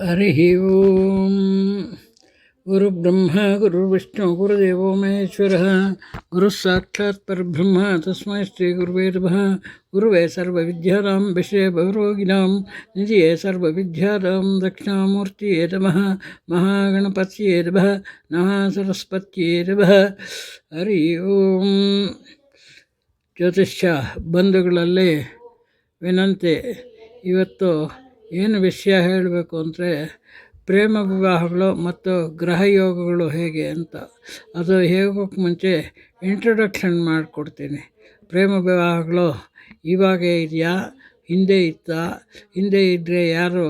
हरिः ओम् गुरुब्रह्मा गुरुर्विष्णु गुरुदेवो महेश्वरः गुरुः साक्षात् परब्रह्म तस्मै श्रीगुरुवे नमः गुरुवे सर्वविद्यानां विषये भवरोगिणां निधिये सर्वविद्यानां दक्षिणामूर्तिये नमः महागणपत्ये नमः नमः सरस्वत्यै नमः ಹರಿ ಓಂ ಜ್ಯೋತಿಷ್ಯ ಬಂಧುಗಳಲ್ಲಿ ವಿನಂತಿ ಇವತ್ತು ಏನು ವಿಷಯ ಹೇಳಬೇಕು ಅಂದರೆ ಪ್ರೇಮ ವಿವಾಹಗಳು ಮತ್ತು ಗ್ರಹಯೋಗಗಳು ಹೇಗೆ ಅಂತ. ಅದು ಹೇಗೋಕ್ಕೆ ಮುಂಚೆ ಇಂಟ್ರೊಡಕ್ಷನ್ ಮಾಡಿಕೊಡ್ತೀನಿ. ಪ್ರೇಮ ವಿವಾಹಗಳು ಇವಾಗ ಇದೆಯಾ? ಹಿಂದೆ ಇತ್ತಾ? ಹಿಂದೆ ಇದ್ದರೆ ಯಾರು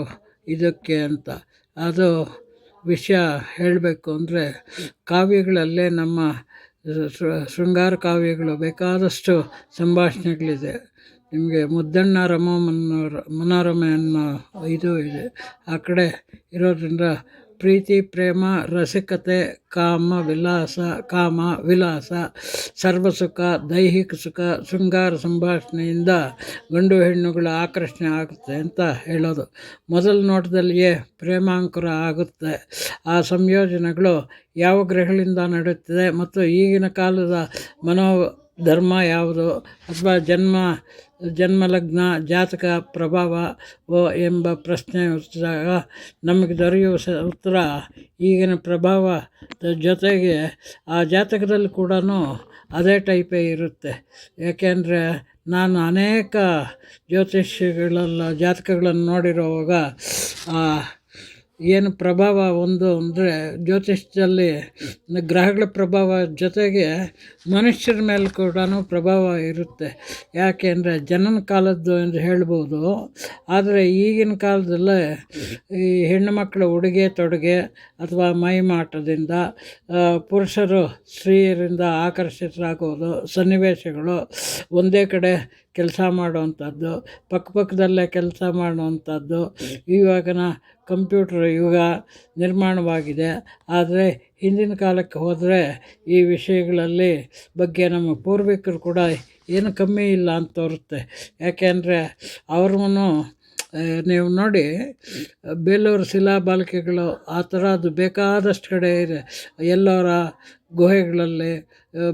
ಇದಕ್ಕೆ ಅಂತ. ಅದು ವಿಷಯ ಹೇಳಬೇಕು ಅಂದರೆ ಕಾವ್ಯಗಳಲ್ಲೇ ನಮ್ಮ ಶೃಂಗಾರ ಕಾವ್ಯಗಳು ಬೇಕಾದಷ್ಟು ಸಂಭಾಷಣೆಗಳಿದೆ. ನಿಮಗೆ ಮುದ್ದಣ್ಣ ರಮ ಮನ್ನೋರ ಮನೋರಮೆ ಅನ್ನೋ ಇದು ಇದೆ. ಆ ಕಡೆ ಇರೋದ್ರಿಂದ ಪ್ರೀತಿ, ಪ್ರೇಮ, ರಸಿಕತೆ, ಕಾಮ, ವಿಲಾಸ ಕಾಮ, ವಿಲಾಸ ಸರ್ವಸುಖ ದೈಹಿಕ ಸುಖ, ಶೃಂಗಾರ ಸಂಭಾಷಣೆಯಿಂದ ಗಂಡು ಹೆಣ್ಣುಗಳ ಆಕರ್ಷಣೆ ಆಗುತ್ತೆ ಅಂತ ಹೇಳೋದು. ಮೊದಲ ನೋಟದಲ್ಲಿಯೇ ಪ್ರೇಮಾಂಕುರ ಆಗುತ್ತೆ. ಆ ಸಂಯೋಜನೆಗಳು ಯಾವ ಗ್ರಹಗಳಿಂದ ನಡೆಯುತ್ತದೆ ಮತ್ತು ಈಗಿನ ಕಾಲದ ಮನೋ ಧರ್ಮ ಯಾವುದು ಅಥವಾ ಜನ್ಮ, ಜನ್ಮಲಗ್ನ, ಜಾತಕ, ಪ್ರಭಾವ ಎಂಬ ಪ್ರಶ್ನೆ ಹುಟ್ಟಿದಾಗ ನಮಗೆ ದೊರೆಯುವ ಸ, ಉತ್ತರ ಈಗಿನ ಪ್ರಭಾವದ ಜೊತೆಗೆ ಆ ಜಾತಕದಲ್ಲಿ ಕೂಡ ಅದೇ ಟೈಪೇ ಇರುತ್ತೆ. ಏಕೆಂದರೆ ನಾನು ಅನೇಕ ಜ್ಯೋತಿಷ್ಯಗಳೆಲ್ಲ ಜಾತಕಗಳನ್ನು ನೋಡಿರುವಾಗ ಏನು ಪ್ರಭಾವ ಒಂದು ಅಂದರೆ ಜ್ಯೋತಿಷ್ಯದಲ್ಲಿ ಗ್ರಹಗಳ ಪ್ರಭಾವ ಜೊತೆಗೆ ಮನುಷ್ಯರ ಮೇಲೆ ಕೂಡ ಪ್ರಭಾವ ಇರುತ್ತೆ. ಯಾಕೆ ಅಂದರೆ ಜನನ ಕಾಲದ್ದು ಎಂದು ಹೇಳ್ಬೋದು. ಆದರೆ ಈಗಿನ ಕಾಲದಲ್ಲೇ ಈ ಹೆಣ್ಣು ಮಕ್ಕಳ ಉಡುಗೆ ತೊಡುಗೆ ಅಥವಾ ಮೈಮಾಟದಿಂದ ಪುರುಷರು ಸ್ತ್ರೀಯರಿಂದ ಆಕರ್ಷಿತರಾಗೋದು, ಸನ್ನಿವೇಶಗಳು ಒಂದೇ ಕಡೆ ಕೆಲಸ ಮಾಡುವಂಥದ್ದು ಪಕ್ಕಪಕ್ಕದಲ್ಲೇ ಕೆಲಸ ಮಾಡುವಂಥದ್ದು. ಇವಾಗಿನ ಕಂಪ್ಯೂಟರ್ ಯುಗ ನಿರ್ಮಾಣವಾಗಿದೆ. ಆದರೆ ಹಿಂದಿನ ಕಾಲಕ್ಕೆ ಹೋದರೆ ಈ ವಿಷಯಗಳಲ್ಲಿ ಬಗ್ಗೆ ನಮ್ಮ ಪೂರ್ವಿಕರು ಕೂಡ ಏನು ಕಮ್ಮಿ ಇಲ್ಲ ಅಂತ ತೋರುತ್ತೆ. ಯಾಕೆಂದರೆ ಅವ್ರಿಗೂ ನೀವು ನೋಡಿ, ಬೇಲೂರು ಶಿಲಾಬಾಲಿಕೆಗಳು ಆ ಥರ ಅದು ಬೇಕಾದಷ್ಟು ಕಡೆ ಇದೆ. ಎಲ್ಲರ ಗುಹೆಗಳಲ್ಲಿ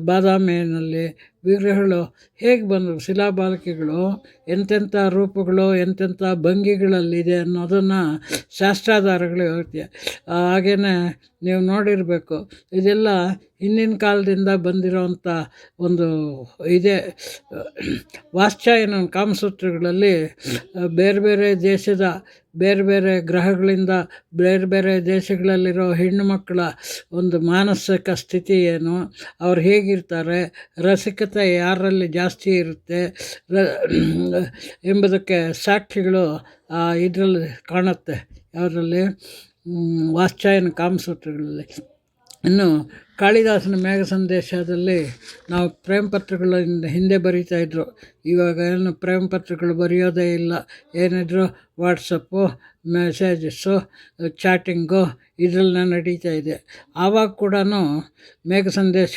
ಬಾದಾಮಿಯಲ್ಲಿ ವಿಗ್ರಹಗಳು ಹೇಗೆ ಬಂದವು ಶಿಲಾಬಾಲಿಕೆಗಳು ಎಂತೆಂಥ ರೂಪಗಳು, ಎಂತೆಂಥ ಭಂಗಿಗಳಲ್ಲಿದೆ ಅನ್ನೋದನ್ನು ಶಾಸ್ತ್ರಾಧಾರಗಳು ಹೇಳ್ತೀಯ. ಹಾಗೆಯೇ ನೀವು ನೋಡಿರಬೇಕು, ಇದೆಲ್ಲ ಹಿಂದಿನ ಕಾಲದಿಂದ ಬಂದಿರೋವಂಥ ಒಂದು ಇದೆ. ವಾತ್ಸಾಯನ ಕಾಮಸೂತ್ರಗಳಲ್ಲಿ ಬೇರೆ ಬೇರೆ ದೇಶದ ಬೇರೆ ಬೇರೆ ಗ್ರಹಗಳಿಂದ ಬೇರೆ ಬೇರೆ ದೇಶಗಳಲ್ಲಿರೋ ಹೆಣ್ಣು ಮಕ್ಕಳ ಒಂದು ಮಾನಸಿಕ ಸ್ಥಿತಿ ಏನು? ಅವ್ರು ಹೇಗಿರ್ತಾರೆ? ರಸಿಕತೆ ಯಾರಲ್ಲಿ ಜಾಸ್ತಿ ಇರುತ್ತೆ? ಎಂಬುದಕ್ಕೆ ಸಾಕ್ಷಿಗಳು ಇದರಲ್ಲಿ ಕಾಣುತ್ತೆ. ಯಾವುದರಲ್ಲಿ? ವಾತ್ಸಾಯನ ಕಾಮಸೂತ್ರಗಳಲ್ಲಿ. ಇನ್ನು ಕಾಳಿದಾಸನ ಮೇಘ ಸಂದೇಶದಲ್ಲಿ ನಾವು ಪ್ರೇಮ ಪತ್ರಗಳಿಂದ ಹಿಂದೆ ಬರೀತಾ ಇದ್ರು. ಇವಾಗ ಏನು ಪ್ರೇಮ ಪತ್ರಗಳು ಬರೆಯೋದೇ ಇಲ್ಲ. ಏನಿದ್ರು ವಾಟ್ಸಪ್ಪು, ಮೆಸೇಜಸ್ಸು, ಚಾಟಿಂಗು ಇದರಲ್ಲೇ ನಡೀತಾ ಇದೆ. ಆವಾಗ ಕೂಡ ಮೇಘ ಸಂದೇಶ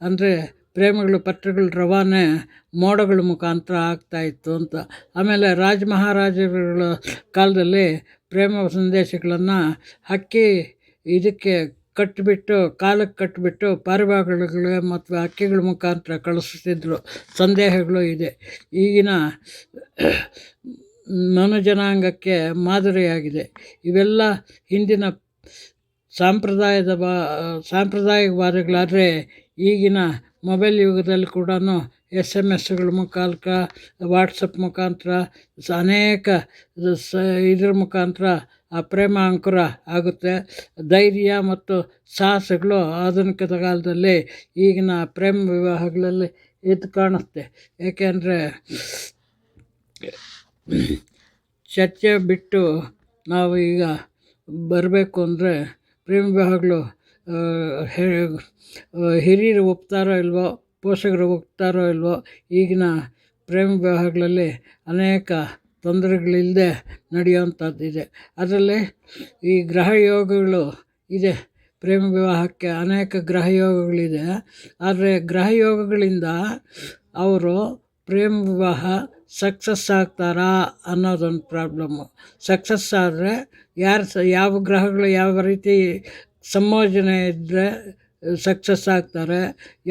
ಅಂದರೆ ಪ್ರೇಮಗಳು ಪತ್ರಗಳ ರವಾನೆ ಮೋಡಗಳ ಮುಖಾಂತರ ಆಗ್ತಾಯಿತ್ತು ಅಂತ. ಆಮೇಲೆ ರಾಜ ಮಹಾರಾಜರುಗಳ ಕಾಲದಲ್ಲಿ ಪ್ರೇಮ ಸಂದೇಶಗಳನ್ನು ಹಕ್ಕಿ ಇದಕ್ಕೆ ಕಟ್ಟಿಬಿಟ್ಟು ಕಾಲಕ್ಕೆ ಕಟ್ಟಿಬಿಟ್ಟು ಪಾರಿವಾಳಗಳಿಗೆ ಮತ್ತು ಹಕ್ಕಿಗಳ ಮುಖಾಂತರ ಕಳಿಸ್ತಿದ್ರು ಸಂದೇಹಗಳು ಇದೆ. ಈಗಿನ ಮನುಜನಾಂಗಕ್ಕೆ ಮಾದರಿಯಾಗಿದೆ. ಇವೆಲ್ಲ ಹಿಂದಿನ ಸಾಂಪ್ರದಾಯದ ಬಾ ಸಾಂಪ್ರದಾಯಿಕವಾದಗಳಾದರೆ ಈಗಿನ ಮೊಬೈಲ್ ಯುಗದಲ್ಲಿ ಕೂಡ ಎಸ್ ಎಂ ಎಸ್ಗಳ ಮುಖಾಂತರ, ವಾಟ್ಸಪ್ ಮುಖಾಂತರ ಸ ಅನೇಕ ಸ, ಇದ್ರ ಮುಖಾಂತರ ಆ ಪ್ರೇಮ ಅಂಕುರ ಆಗುತ್ತೆ. ಧೈರ್ಯ ಮತ್ತು ಸಾಹಸಗಳು ಆಧುನಿಕ ಕಾಲದಲ್ಲಿ ಈಗಿನ ಪ್ರೇಮ ವಿವಾಹಗಳಲ್ಲಿ ಎದ್ದು ಕಾಣುತ್ತೆ. ಏಕೆಂದರೆ ಚರ್ಚೆ ಬಿಟ್ಟು ನಾವು ಈಗ ಬರಬೇಕು ಅಂದರೆ ಪ್ರೇಮ ವಿವಾಹಗಳು ಹಿರಿಯರು ಒಪ್ತಾರೋ ಇಲ್ವೋ, ಪೋಷಕರು ಒಪ್ತಾರೋ ಇಲ್ವೋ, ಈಗಿನ ಪ್ರೇಮ ವಿವಾಹಗಳಲ್ಲಿ ಅನೇಕ ತೊಂದರೆಗಳಿಲ್ಲದೆ ನಡೆಯುವಂಥದ್ದಿದೆ ಅದರಲ್ಲಿ ಈ ಗ್ರಹ ಯೋಗಗಳು ಇದೆ. ಪ್ರೇಮ ವಿವಾಹಕ್ಕೆ ಅನೇಕ ಗ್ರಹ ಯೋಗಗಳಿದೆ. ಆದರೆ ಗ್ರಹ ಯೋಗಗಳಿಂದ ಅವರು ಪ್ರೇಮ ವಿವಾಹ ಸಕ್ಸಸ್ ಆಗ್ತಾರಾ ಅನ್ನೋದೊಂದು ಪ್ರಾಬ್ಲಮ್ಮು. ಸಕ್ಸಸ್ ಆದರೆ ಯಾರು ಸ, ಯಾವ ಗ್ರಹಗಳು ಯಾವ ರೀತಿ ಸಂಯೋಜನೆ ಇದ್ದರೆ ಸಕ್ಸಸ್ ಆಗ್ತಾರೆ.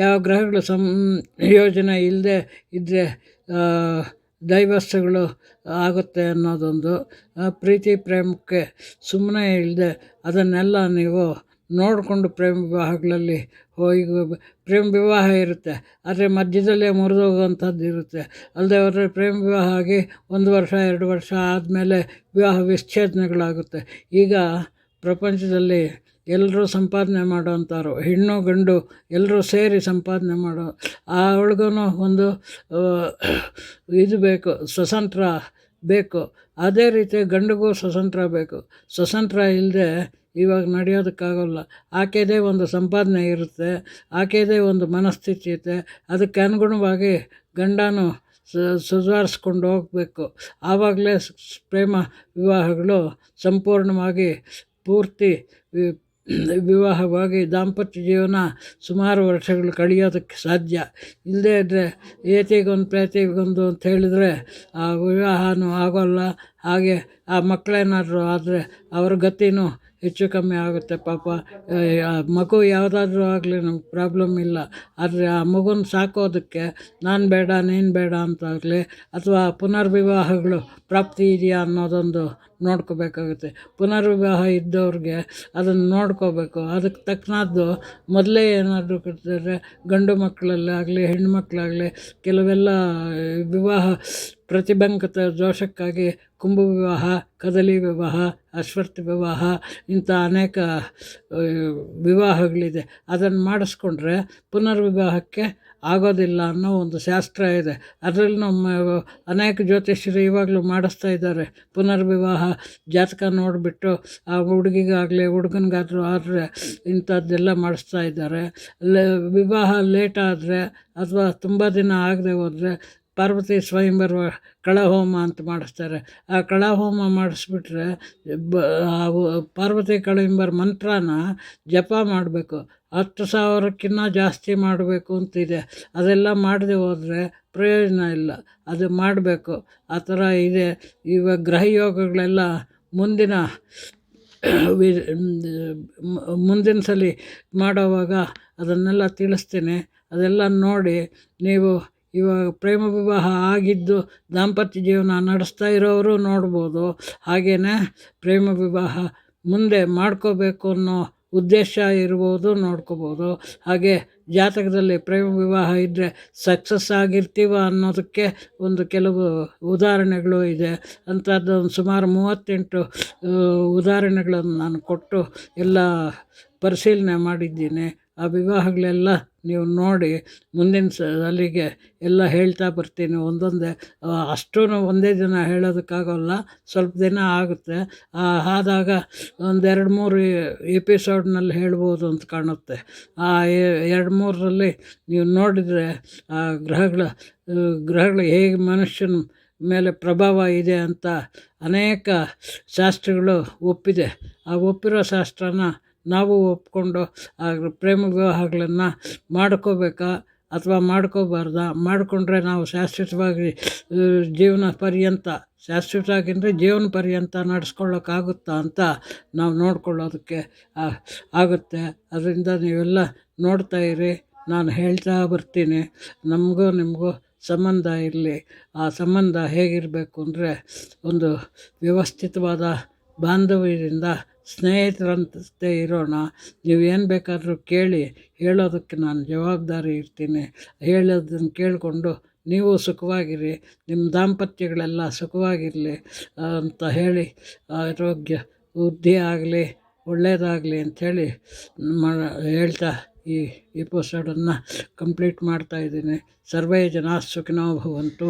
ಯಾವ ಗ್ರಹಗಳು ಸಂಯೋಜನೆ ಇಲ್ಲದೆ ಇದ್ದರೆ ದೈವಸ್ಥಗಳು ಆಗುತ್ತೆ ಅನ್ನೋದೊಂದು ಪ್ರೀತಿ ಪ್ರೇಮಕ್ಕೆ ಸುಮ್ಮನೆ ಇಲ್ಲದೆ ಅದನ್ನೆಲ್ಲ ನೀವು ನೋಡಿಕೊಂಡು ಪ್ರೇಮ ವಿವಾಹಗಳಲ್ಲಿ ಹೋಗಿ, ಪ್ರೇಮ ವಿವಾಹ ಇರುತ್ತೆ. ಆದರೆ ಮಧ್ಯದಲ್ಲೇ ಮುರಿದೋಗುವಂಥದ್ದು ಇರುತ್ತೆ. ಅಲ್ಲದೆ ಅವರ ಪ್ರೇಮ ವಿವಾಹ ಆಗಿ ಒಂದು ವರ್ಷ, ಎರಡು ವರ್ಷ ಆದಮೇಲೆ ವಿವಾಹ ವಿಚ್ಛೇದನಗಳಾಗುತ್ತೆ. ಈಗ ಪ್ರಪಂಚದಲ್ಲಿ ಎಲ್ಲರೂ ಸಂಪಾದನೆ ಮಾಡೋವಂಥವ್ರು ಹೆಣ್ಣು ಗಂಡು ಎಲ್ಲರೂ ಸೇರಿ ಸಂಪಾದನೆ ಮಾಡೋ, ಆ ಒಳಗೂ ಒಂದು ಇದು ಬೇಕು, ಸ್ವತಂತ್ರ ಬೇಕು. ಅದೇ ರೀತಿ ಗಂಡಿಗೂ ಸ್ವತಂತ್ರ ಬೇಕು. ಸ್ವತಂತ್ರ ಇಲ್ಲದೆ ಇವಾಗ ನಡೆಯೋದಕ್ಕಾಗೋಲ್ಲ. ಆಕೆದೇ ಒಂದು ಸಂಪಾದನೆ ಇರುತ್ತೆ, ಆಕೆದೇ ಒಂದು ಮನಸ್ಥಿತಿ ಇರುತ್ತೆ. ಅದಕ್ಕೆ ಅನುಗುಣವಾಗಿ ಗಂಡನೂ ಸುಧಾರಿಸ್ಕೊಂಡು ಹೋಗಬೇಕು. ಆವಾಗಲೇ ಪ್ರೇಮ ವಿವಾಹಗಳು ಸಂಪೂರ್ಣವಾಗಿ ಪೂರ್ತಿ ವಿವಾಹವಾಗಿ ದಾಂಪತ್ಯ ಜೀವನ ಸುಮಾರು ವರ್ಷಗಳು ಕಳೆಯೋದಕ್ಕೆ ಸಾಧ್ಯ. ಇಲ್ಲದೇ ಇದ್ದರೆ ಏತಿಗೊಂದು ಪ್ರೇತಿಗೊಂದು ಅಂತ ಹೇಳಿದರೆ ಆ ವಿವಾಹನೂ ಆಗೋಲ್ಲ. ಹಾಗೆ ಆ ಮಕ್ಕಳೇನಾದರೂ ಆದರೆ ಅವ್ರ ಗತಿನೂ ಹೆಚ್ಚು ಕಮ್ಮಿ ಆಗುತ್ತೆ, ಪಾಪ. ಮಗು ಯಾವುದಾದ್ರೂ ಆಗಲಿ ನಮ್ಗೆ ಪ್ರಾಬ್ಲಮ್ ಇಲ್ಲ. ಆದರೆ ಆ ಮಗುನ ಸಾಕೋದಕ್ಕೆ ನಾನು ಬೇಡ, ನೀನು ಬೇಡ ಅಂತಾಗಲಿ ಅಥವಾ ಪುನರ್ವಿವಾಹಗಳು ಪ್ರಾಪ್ತಿ ಇದೆಯಾ ಅನ್ನೋದೊಂದು ನೋಡ್ಕೋಬೇಕಾಗುತ್ತೆ. ಪುನರ್ವಿವಾಹ ಇದ್ದವ್ರಿಗೆ ಅದನ್ನು ನೋಡ್ಕೋಬೇಕು. ಅದಕ್ಕೆ ತಕ್ಕನಾದ್ದು ಮೊದಲೇ ಏನಾದರೂ ಕೊಡ್ತಾರೆ ಗಂಡು ಮಕ್ಕಳಲ್ಲಾಗಲಿ ಹೆಣ್ಣು ಮಕ್ಕಳಾಗಲಿ ಕೆಲವೆಲ್ಲ ವಿವಾಹ ಪ್ರತಿಬಂಧಕ ದೋಷಕ್ಕಾಗಿ ಕುಂಭ ವಿವಾಹ ಕದಲಿ ವಿವಾಹ ಅಶ್ವತ್ಥ ವಿವಾಹ ಇಂಥ ಅನೇಕ ವಿವಾಹಗಳಿದೆ. ಅದನ್ನು ಮಾಡಿಸ್ಕೊಂಡ್ರೆ ಪುನರ್ವಿವಾಹಕ್ಕೆ ಆಗೋದಿಲ್ಲ ಅನ್ನೋ ಒಂದು ಶಾಸ್ತ್ರ ಇದೆ. ಅದರಲ್ಲಿ ನಮ್ಮ ಅನೇಕ ಜ್ಯೋತಿಷ್ಯರು ಇವಾಗಲೂ ಮಾಡಿಸ್ತಾ ಇದ್ದಾರೆ. ಪುನರ್ವಿವಾಹ ಜಾತಕ ನೋಡಿಬಿಟ್ಟು ಆ ಹುಡುಗಿಗಾಗಲಿ, ಹುಡುಗನಿಗಾದರೂ ಆದರೆ ಇಂಥದ್ದೆಲ್ಲ ಮಾಡಿಸ್ತಾ ಇದ್ದಾರೆ. ವಿವಾಹ ಲೇಟ್ ಆದರೆ ಅಥವಾ ತುಂಬ ದಿನ ಆಗದೆ ಹೋದರೆ ಪಾರ್ವತಿ ಸ್ವಯಂವರ ಕಳಹೋಮ ಅಂತ ಮಾಡಿಸ್ತಾರೆ. ಆ ಕಳಹೋಮ ಮಾಡಿಸ್ಬಿಟ್ರೆ ಬ ಪಾರ್ವತಿ ಕಳಂಬರ್ ಮಂತ್ರನ ಜಪ ಮಾಡಬೇಕು. ಹತ್ತು ಸಾವಿರಕ್ಕಿಂತ ಜಾಸ್ತಿ ಮಾಡಬೇಕು ಅಂತಿದೆ. ಅದೆಲ್ಲ ಮಾಡದೆ ಹೋದರೆ ಪ್ರಯೋಜನ ಇಲ್ಲ. ಅದು ಮಾಡಬೇಕು. ಆ ಥರ ಇದೆ. ಇವಾಗ ಗ್ರಹಯೋಗಗಳೆಲ್ಲ ಮುಂದಿನ ಮುಂದಿನ ಸಲ ಮಾಡೋವಾಗ ಅದನ್ನೆಲ್ಲ ತಿಳಿಸ್ತೀನಿ. ಅದೆಲ್ಲ ನೋಡಿ ನೀವು ಇವಾಗ ಪ್ರೇಮ ವಿವಾಹ ಆಗಿದ್ದು ದಾಂಪತ್ಯ ಜೀವನ ನಡೆಸ್ತಾ ಇರೋರು ನೋಡ್ಬೋದು. ಹಾಗೆಯೇ ಪ್ರೇಮ ವಿವಾಹ ಮುಂದೆ ಮಾಡ್ಕೋಬೇಕು ಅನ್ನೋ ಉದ್ದೇಶ ಇರ್ಬೋದು ನೋಡ್ಕೋಬೋದು. ಹಾಗೆ ಜಾತಕದಲ್ಲಿ ಪ್ರೇಮ ವಿವಾಹ ಇದ್ದರೆ ಸಕ್ಸಸ್ ಆಗಿರ್ತೀವ ಅನ್ನೋದಕ್ಕೆ ಒಂದು ಕೆಲವು ಉದಾಹರಣೆಗಳು ಇದೆ. ಅಂಥದ್ದು ಒಂದು ಸುಮಾರು ಮೂವತ್ತೆಂಟು ಉದಾಹರಣೆಗಳನ್ನು ನಾನು ಕೊಟ್ಟು ಎಲ್ಲ ಪರಿಶೀಲನೆ ಮಾಡಿದ್ದೀನಿ. ಆ ವಿವಾಹಗಳೆಲ್ಲ ನೀವು ನೋಡಿ ಮುಂದಿನ ಸ ಅಲ್ಲಿಗೆ ಎಲ್ಲ ಹೇಳ್ತಾ ಬರ್ತೀನಿ. ಒಂದೊಂದೇ ಅಷ್ಟೂ ಒಂದೇ ದಿನ ಹೇಳೋದಕ್ಕಾಗೋಲ್ಲ. ಸ್ವಲ್ಪ ದಿನ ಆಗುತ್ತೆ. ಆದಾಗ ಒಂದೆರಡು ಮೂರು ಎಪಿಸೋಡ್ನಲ್ಲಿ ಹೇಳ್ಬೋದು ಅಂತ ಕಾಣುತ್ತೆ. ಆ ಎರಡು ಮೂರರಲ್ಲಿ ನೀವು ನೋಡಿದರೆ, ಆ, ಗ್ರಹಗಳ, ಗ್ರಹಗಳು ಹೇಗೆ ಮನುಷ್ಯನ ಮೇಲೆ ಪ್ರಭಾವ ಇದೆ ಅಂತ ಅನೇಕ ಶಾಸ್ತ್ರಗಳು ಒಪ್ಪಿದೆ. ಆ, ಒಪ್ಪಿರೋ ಶಾಸ್ತ್ರನ ನಾವು ಒಪ್ಕೊಂಡು ಆ ಪ್ರೇಮ ವಿವಾಹಗಳನ್ನು ಮಾಡ್ಕೋಬೇಕಾ ಅಥವಾ ಮಾಡ್ಕೋಬಾರ್ದಾ? ಮಾಡಿಕೊಂಡ್ರೆ ನಾವು ಶಾಶ್ವತವಾಗಿ ಜೀವನ ಪರ್ಯಂತ ಶಾಶ್ವತವಾಗಿ ಅಂದರೆ ಜೀವನ ಪರ್ಯಂತ ನಡೆಸ್ಕೊಳ್ಳೋಕ್ಕಾಗುತ್ತಾ ಅಂತ ನಾವು ನೋಡ್ಕೊಳ್ಳೋದಕ್ಕೆ ಆಗುತ್ತೆ. ಅದರಿಂದ ನೀವೆಲ್ಲ ನೋಡ್ತಾ ಇರಿ. ನಾನು ಹೇಳ್ತಾ ಬರ್ತೀನಿ. ನಮಗೂ ನಿಮಗೂ ಸಂಬಂಧ ಇರಲಿ. ಆ ಸಂಬಂಧ ಹೇಗಿರಬೇಕು ಅಂದರೆ ಒಂದು ವ್ಯವಸ್ಥಿತವಾದ ಬಾಂಧವ್ಯದಿಂದ ಸ್ನೇಹಿತರಂತೆ ಇರೋಣ ನೀವು ಏನು ಬೇಕಾದರೂ ಕೇಳಿ, ಹೇಳೋದಕ್ಕೆ ನಾನು ಜವಾಬ್ದಾರಿ ಇರ್ತೀನಿ. ಹೇಳೋದನ್ನು ಕೇಳಿಕೊಂಡು ನೀವು ಸುಖವಾಗಿರಿ ನಿಮ್ಮ ದಾಂಪತ್ಯಗಳೆಲ್ಲ ಸುಖವಾಗಿರಲಿ ಅಂತ ಹೇಳಿ, ಆರೋಗ್ಯ, ವೃದ್ಧಿ ಆಗಲಿ ಒಳ್ಳೆಯದಾಗಲಿ ಅಂಥೇಳಿ ಮ, ಹೇಳ್ತಾ ಈ ಎಪಿಸೋಡನ್ನು ಕಂಪ್ಲೀಟ್ ಮಾಡ್ತಾಯಿದ್ದೀನಿ ಸರ್ವೇ ಜನ ಸುಖಿನೋ ಭವಂತು.